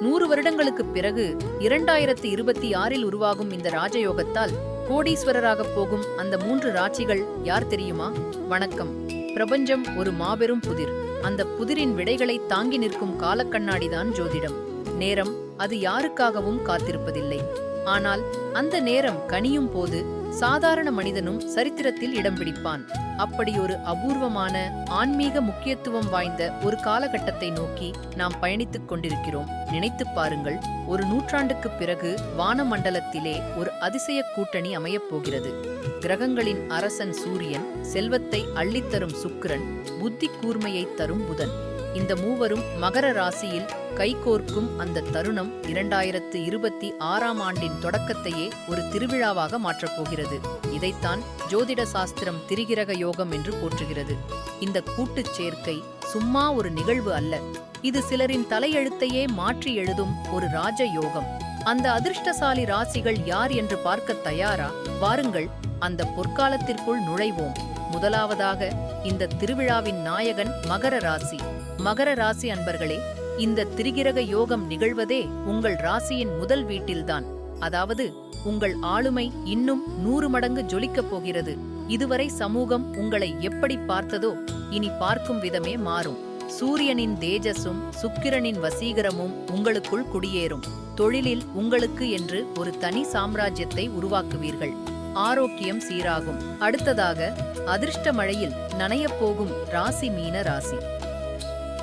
நூறு வருடங்களுக்குப் பிறகு இரண்டாயிரத்து இருபத்தி ஆறில் உருவாகும் இந்த ராஜயோகத்தால் கோடீஸ்வரராகப் போகும் அந்த மூன்று ராட்சிகள் யார் தெரியுமா? வணக்கம். பிரபஞ்சம் ஒரு மாபெரும் புதிர். அந்த புதிரின் விடைகளை தாங்கி நிற்கும் காலக்கண்ணாடிதான் ஜோதிடம். நேரம் அது யாருக்காகவும் காத்திருப்பதில்லை. ஆனால் அந்த நேரம் கனியும் போது சாதாரண மனிதனும் சரித்திரத்தில் இடம் பிடிப்பான். அப்படி ஒரு அபூர்வமான ஆன்மீக முக்கியத்துவம் வாய்ந்த ஒரு காலகட்டத்தை நோக்கி நாம் பயணித்துக் கொண்டிருக்கிறோம். நினைத்துப் பாருங்கள் ஒரு நூற்றாண்டுக்குப் பிறகு வானமண்டலத்திலே ஒரு அதிசய கூட்டணி அமையப் போகிறது. கிரகங்களின் அரசன் சூரியன் செல்வத்தை அள்ளித்தரும் சுக்கிரன் புத்தி கூர்மையைத் தரும் புதன். இந்த மூவரும் மகர ராசியில் கைகோர்க்கும் அந்த தருணம் இரண்டாயிரத்து இருபத்தி ஆறாம் ஆண்டின் தொடக்கத்தையே ஒரு திருவிழாவாக மாற்றப் போகிறது. இதைத்தான் ஜோதிட சாஸ்திரம் திரிகிரக யோகம் என்று போற்றுகிறது. இந்த கூட்டுச் சேர்க்கை சும்மா ஒரு நிகழ்வு அல்ல. இது சிலரின் தலையெழுத்தையே மாற்றி எழுதும் ஒரு ராஜ யோகம். அந்த அதிர்ஷ்டசாலி ராசிகள் யார் என்று பார்க்க தயாரா? வாருங்கள் அந்த பொற்காலத்திற்குள் நுழைவோம். முதலாவதாக இந்த திருவிழாவின் நாயகன் மகர ராசி. மகர ராசி அன்பர்களே இந்த திரிகிரக யோகம் நிகழ்வதே உங்கள் ராசியின் முதல் வீட்டில்தான். அதாவது உங்கள் ஆளுமை இன்னும் நூறு மடங்கு ஜொலிக்கப் போகிறது. இதுவரை சமூகம் உங்களை எப்படி பார்த்ததோ இனி பார்க்கும் விதமே மாறும். சூரியனின் தேஜஸும் சுக்கிரனின் வசீகரமும் உங்களுக்குள் குடியேறும். தொழிலில் உங்களுக்கு என்று ஒரு தனி சாம்ராஜ்யத்தை உருவாக்குவீர்கள். ஆரோக்கியம் சீராகும். அடுத்ததாக அதிர்ஷ்ட மழையில் நனையப் போகும் ராசி மீன ராசி.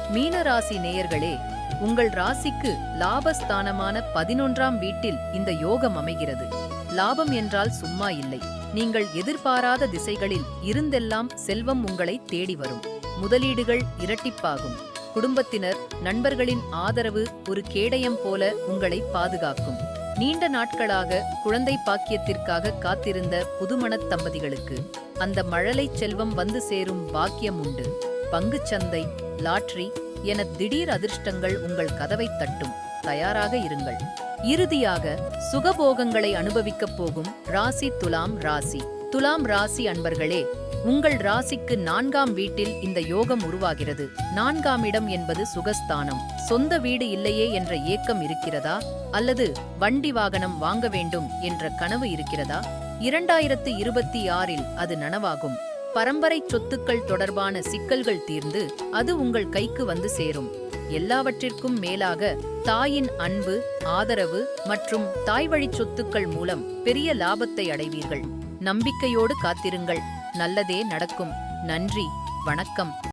மீன ராசி நேயர்களே உங்கள் ராசிக்கு லாபஸ்தானமான பதினொன்றாம் வீட்டில் இந்த யோகம் அமைகிறது. லாபம் என்றால் சும்மா இல்லை. நீங்கள் எதிர்பாராத திசைகளில் இருந்தெல்லாம் செல்வம் உங்களை தேடி வரும். முதலீடுகள் இரட்டிப்பாகும். குடும்பத்தினர் நண்பர்களின் ஆதரவு ஒரு கேடயம் போல உங்களை பாதுகாக்கும். நீண்ட நாட்களாக குழந்தை பாக்கியத்திற்காக காத்திருந்த புதுமணத் தம்பதிகளுக்கு அந்த மழலைச் செல்வம் வந்து சேரும் பாக்கியம் உண்டு. பங்குச்சந்தை லாட்ரி என திடீர் அதிர்ஷ்டங்கள் உங்கள் கதவை தட்டும். தயாராக இருங்கள். இறுதியாக சுகபோகங்களை அனுபவிக்கப் போகும் ராசி துலாம் ராசி. துலாம் ராசி அன்பர்களே உங்கள் ராசிக்கு நான்காம் வீட்டில் இந்த யோகம் உருவாகிறது. நான்காம் இடம் என்பது சுகஸ்தானம். சொந்த வீடு இல்லையே என்ற ஏக்கம் இருக்கிறதா? அல்லது வண்டி வாகனம் வாங்க வேண்டும் என்ற கனவு இருக்கிறதா? இரண்டாயிரத்து இருபத்தி ஆறில் அது நனவாகும். பரம்பரை சொத்துக்கள் தொடர்பான சிக்கல்கள் தீர்ந்து அது உங்கள் கைக்கு வந்து சேரும். எல்லாவற்றிற்கும் மேலாக தாயின் அன்பு ஆதரவு மற்றும் தாய்வழி சொத்துக்கள் மூலம் பெரிய லாபத்தை அடைவீர்கள். நம்பிக்கையோடு காத்திருங்கள். நல்லதே நடக்கும். நன்றி. வணக்கம்.